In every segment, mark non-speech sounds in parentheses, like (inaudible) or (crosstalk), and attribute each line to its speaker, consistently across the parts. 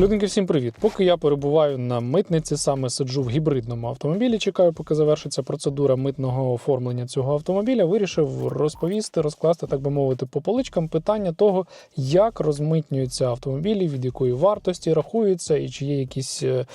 Speaker 1: Людинки, всім привіт! Поки я перебуваю на митниці, саме сиджу в гібридному автомобілі. Чекаю, поки завершиться процедура митного оформлення цього автомобіля. Вирішив розповісти, розкласти, так би мовити, по поличкам питання того, як розмитнюються автомобілі, від якої вартості рахуються, і чи є якісь е,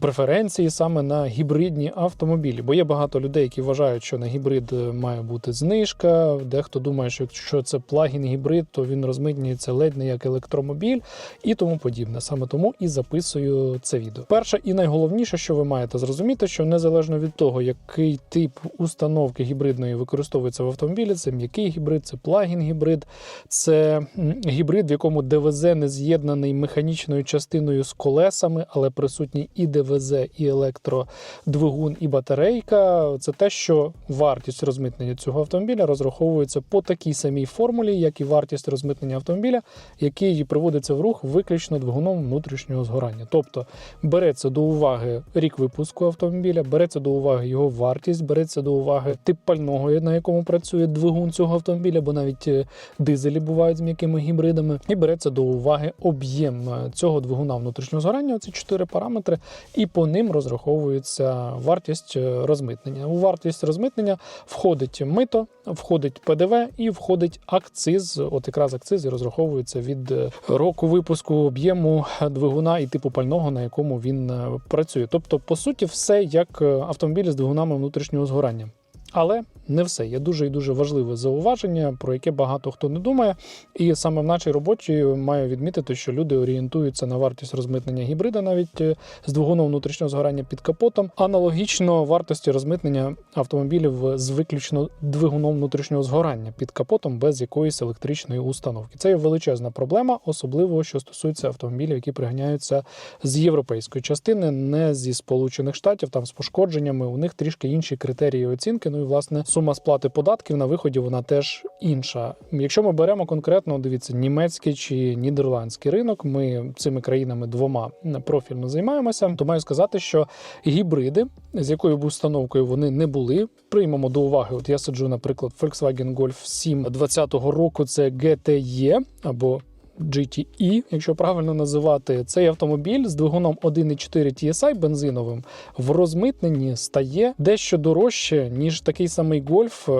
Speaker 1: преференції саме на гібридні автомобілі. Бо є багато людей, які вважають, що на гібрид е, має бути знижка. Дехто думає, що якщо це плагін гібрид, то він розмитнюється ледь не як електромобіль і тому подібне. Саме тому і записую це відео. Перше і найголовніше, що ви маєте зрозуміти, що незалежно від того, який тип установки гібридної використовується в автомобілі, це м'який гібрид, це плагін гібрид, це гібрид, в якому ДВЗ не з'єднаний механічною частиною з колесами, але присутній і ДВЗ, і електродвигун, і батарейка. Це те, що вартість розмитнення цього автомобіля розраховується по такій самій формулі, як і вартість розмитнення автомобіля, який приводиться в рух виключно двигуном внутрішнього згорання. Тобто береться до уваги рік випуску автомобіля, береться до уваги його вартість, береться до уваги тип пального, на якому працює двигун цього автомобіля, бо навіть е, дизелі бувають з м'якими гібридами, і береться до уваги об'єм е, цього двигуна внутрішнього згорання. Ці чотири параметри, і по ним розраховується вартість е, розмитнення. У вартість розмитнення входить мито, входить ПДВ і входить акциз. От якраз акциз і розраховується від е, року випуску об'єму двигуна і типу пального, на якому він е, працює. Тобто, по суті, все як е, автомобілі з двигунами внутрішнього згорання. Але не все. Є дуже і дуже важливе зауваження, про яке багато хто не думає. І саме в нашій роботі маю відмітити, що люди орієнтуються на вартість розмитнення гібрида навіть е, з двигуном внутрішнього згорання під капотом. Аналогічно вартості розмитнення автомобілів з виключно двигуном внутрішнього згорання під капотом без якоїсь електричної установки. Це є величезна проблема, особливо що стосується автомобілів, які приганяються з європейської частини, не зі сполучених штатів, там з пошкодженнями. У них трішки інші критерії оцінки. Ну і власне сума сплати податків на виході вона теж інша. Якщо ми беремо конкретно, дивіться, німецький чи нідерландський ринок, ми цими країнами двома профільно займаємося, то маю сказати, що гібриди, з якою б установкою вони не були, приймемо до уваги. От я сиджу, наприклад, Volkswagen Golf 7 20-го року. Це GTE або GTE, якщо правильно називати, цей автомобіль з двигуном 1.4 TSI бензиновим в розмитненні стає дещо дорожче, ніж такий самий гольф, е,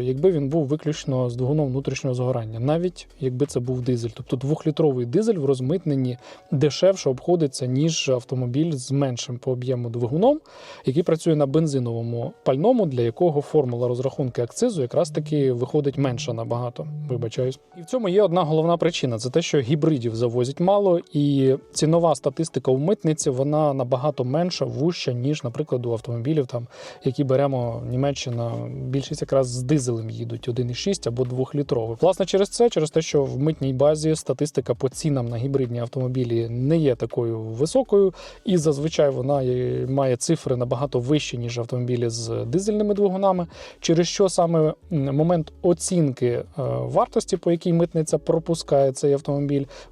Speaker 1: якби він був виключно з двигуном внутрішнього згорання, навіть якби це був дизель. Тобто двохлітровий дизель в розмитненні дешевше обходиться, ніж автомобіль з меншим по об'єму двигуном, який працює на бензиновому пальному, для якого формула розрахунки акцизу якраз таки виходить менша набагато. Вибачаюсь. І в цьому є одна головна причина: це те, що гібридів завозять мало, і цінова статистика у митниці вона набагато менша, вуща, ніж, наприклад, у автомобілів, там, які беремо Німеччина, більшість якраз з дизелем їдуть 1,6 або 2-літровий. Власне, через це, через те, що в митній базі статистика по цінам на гібридні автомобілі не є такою високою, і зазвичай вона має цифри набагато вищі, ніж автомобілі з дизельними двигунами, через що саме момент оцінки е, вартості, по якій митниця пропускає цей автомобіль,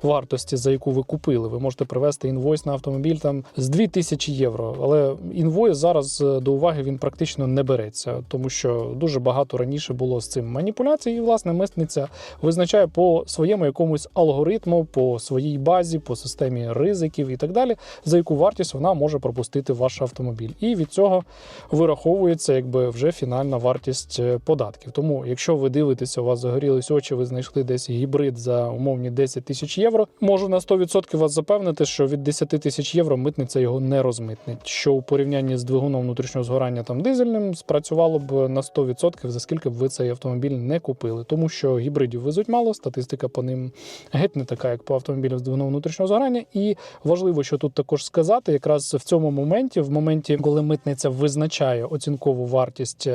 Speaker 1: вартості, за яку ви купили. Ви можете привезти інвойс на автомобіль там з 2000 євро. Але інвойс зараз е, до уваги він практично не береться, тому що дуже багато раніше було з цим маніпуляцій. І власне митниця визначає по своєму якомусь алгоритму, по своїй базі, по системі ризиків і так далі, за яку вартість вона може пропустити ваш автомобіль. І від цього вираховується якби вже фінальна вартість е, податків. Тому, якщо ви дивитеся, у вас загорілись очі, ви знайшли десь гібрид за умовні 10 тисяч євро. Можу на 100% вас запевнити, що від 10 тисяч євро митниця його не розмитнить. Що у порівнянні з двигуном внутрішнього згорання там дизельним спрацювало б на 100%, за скільки б ви цей автомобіль не купили. Тому що гібридів везуть мало, статистика по ним геть не така, як по автомобілям з двигуном внутрішнього згорання. І важливо, що тут також сказати, якраз в цьому моменті, в моменті, коли митниця визначає оцінкову вартість,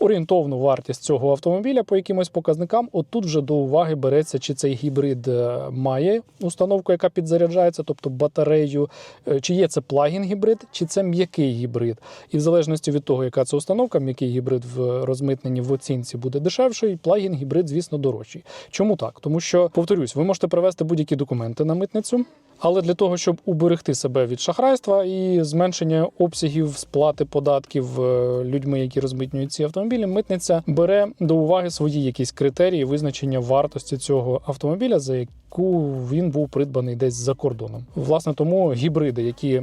Speaker 1: орієнтовну вартість цього автомобіля по якимось показникам, отут вже до уваги береться, чи цей гібрид е, має установку, яка підзаряджається, тобто батарею, е, чи є це плагін гібрид, чи це м'який гібрид. І в залежності від того, яка це установка, м'який гібрид в розмитненні в оцінці буде дешевший, плагін гібрид, звісно, дорожчий. Чому так? Тому що, повторюсь, ви можете привезти будь-які документи на митницю. Але для того, щоб уберегти себе від шахрайства і зменшення обсягів сплати податків е, людьми, які розмитнюють ці автомобілі, митниця бере до уваги свої якісь критерії визначення вартості цього автомобіля, за яку він був придбаний десь за кордоном. Власне, тому гібриди, які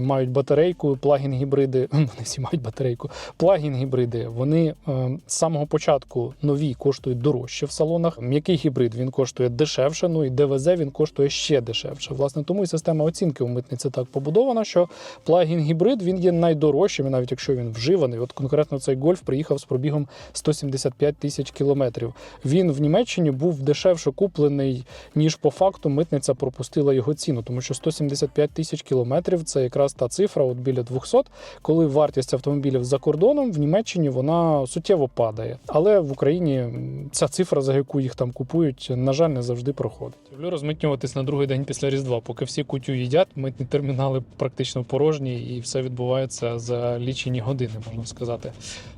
Speaker 1: мають батарейку, плагін гібриди, (laughs) вони всі мають батарейку, плагін гібриди, вони е, з самого початку нові коштують дорожче в салонах. М'який гібрид він коштує дешевше. Ну і ДВЗ він коштує ще дешевше. Власне, тому і система оцінки у митниці так побудована, що плагін гібрид він є найдорожчим, і навіть якщо він вживаний. От конкретно цей гольф приїхав з пробігом 175 тисяч кілометрів. Він в Німеччині був дешевше куплений, ніж по факту митниця пропустила його ціну, тому що 175 тисяч кілометрів це якраз та цифра, от біля 200, коли вартість автомобілів за кордоном в Німеччині вона суттєво падає. Але в Україні ця цифра, за яку їх там купують, на жаль, не завжди проходить. Люблю розмитнюватись на другий день після Різдва, поки всі кутю їдять, митні термінали практично порожні, і все відбувається за лічені години, можна сказати.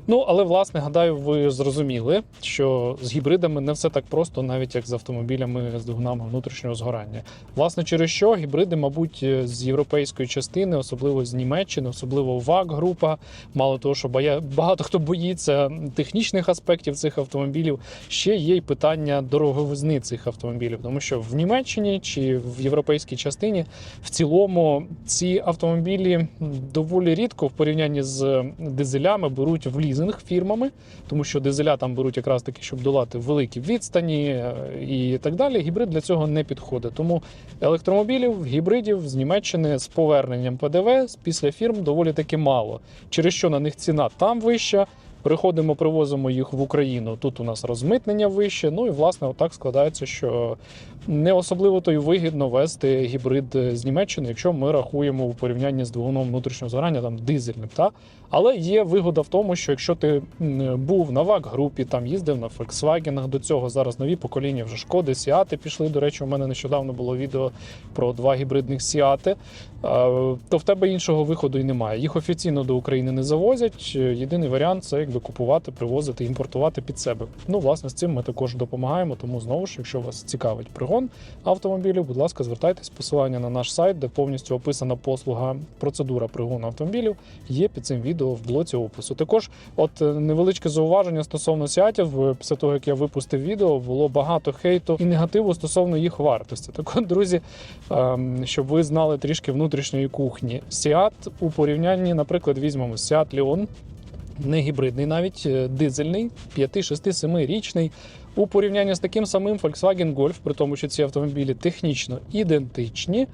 Speaker 1: Ну але власне гадаю, ви зрозуміли, що з гібридами не все так просто, навіть як з автомобілями з двигунами внутрішнього згорання. Власне, через що гібриди, мабуть, з європейської частини, особливо з Німеччини, особливо ВАГ група, мало того, що боя... багато хто боїться технічних аспектів цих автомобілів, ще є й питання дороговизни цих автомобілів, тому що в Німеччині чи в європейській частині в цілому ці автомобілі доволі рідко в порівнянні з дизелями беруть в лізинг фірмами, тому що дизеля там беруть якраз таки, щоб долати великі відстані е, і так далі. Гібрид для цього не підходить. Тому електромобілів, гібридів з Німеччини з поверненням ПДВ після фірм доволі таки мало, через що на них ціна там вища. Приходимо, привозимо їх в Україну. Тут у нас розмитнення вище. Ну і власне, отак складається, що не особливо то й вигідно вести гібрид з Німеччини, якщо ми рахуємо у порівнянні з двигуном внутрішнього згорання, там дизельним. Та? Але є вигода в тому, що якщо ти був на ВАК групі, там їздив на Volkswagen, до цього зараз нові покоління вже шкоди, Сіати пішли. До речі, у мене нещодавно було відео про два гібридних Сіати. Е, То в тебе іншого виходу і немає. Їх офіційно до України не завозять. Єдиний варіант це якби купувати, привозити, імпортувати під себе. Ну, власне, з цим ми також допомагаємо. Тому знову ж, якщо вас цікавить пригон автомобілів, будь ласка, звертайтесь. Посилання на наш сайт, де повністю описана послуга, процедура пригону автомобілів, є під цим відео в блоці опису. Також, от е, невеличке зауваження стосовно сіатів. Е, Після того як я випустив відео, було багато хейту і негативу стосовно їх вартості. Так от, друзі, ем, щоб ви знали трішки внутрішньої кухні. Сіат у порівнянні, наприклад, візьмемо Сіат Леон, не гібридний, навіть е, дизельний, 5, 6, 7 річний. У порівнянні з таким самим Volkswagen Golf, при тому, що ці автомобілі технічно ідентичні.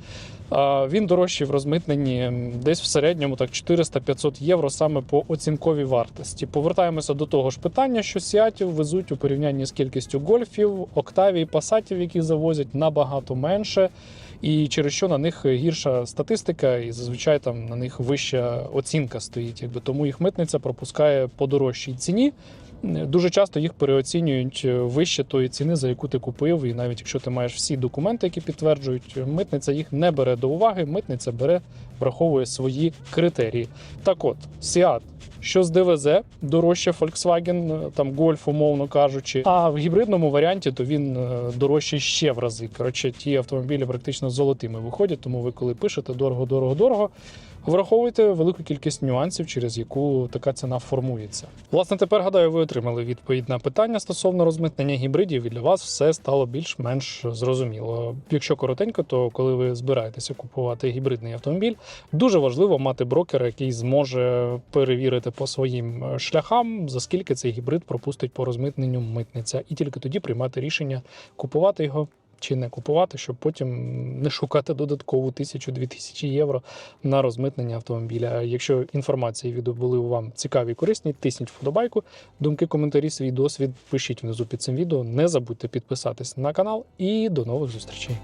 Speaker 1: Він дорожчий в розмитненні десь в середньому так 400-500 євро саме по оцінковій вартості. Повертаємося до того ж питання, що сіатів везуть у порівнянні з кількістю гольфів, октавій, пасатів, які завозять набагато менше. І через що на них гірша статистика, і зазвичай там на них вища оцінка стоїть. Якби тому їх митниця пропускає по дорожчій ціні. Дуже часто їх переоцінюють вище тої ціни, за яку ти купив. І навіть якщо ти маєш всі документи, які підтверджують, митниця їх не бере до уваги. Митниця бере, враховує свої критерії. Так от, Сіат, що з ДВЗ, дорожче Volkswagen, там Golf, умовно кажучи. А в гібридному варіанті то він е, дорожчий ще в рази. Коротше, ті автомобілі практично золотими виходять. Тому ви, коли пишете дорого, дорого, дорого. Враховуйте велику кількість нюансів, через яку така ціна формується. Власне, тепер гадаю, ви отримали відповідь на питання стосовно розмитнення гібридів, і для вас все стало більш-менш зрозуміло. Якщо коротенько, то коли ви збираєтеся купувати гібридний автомобіль, дуже важливо мати брокера, який зможе перевірити по своїм е, шляхам, за скільки цей гібрид пропустить по розмитненню митниця, і тільки тоді приймати рішення купувати його чи не купувати, щоб потім не шукати додаткову тисячу-дві тисячі євро на розмитнення автомобіля. Якщо інформація і відео були вам цікаві і корисні, тисніть вподобайку, думки, коментарі, свій досвід пишіть внизу під цим відео. Не забудьте підписатись на канал і до нових зустрічей.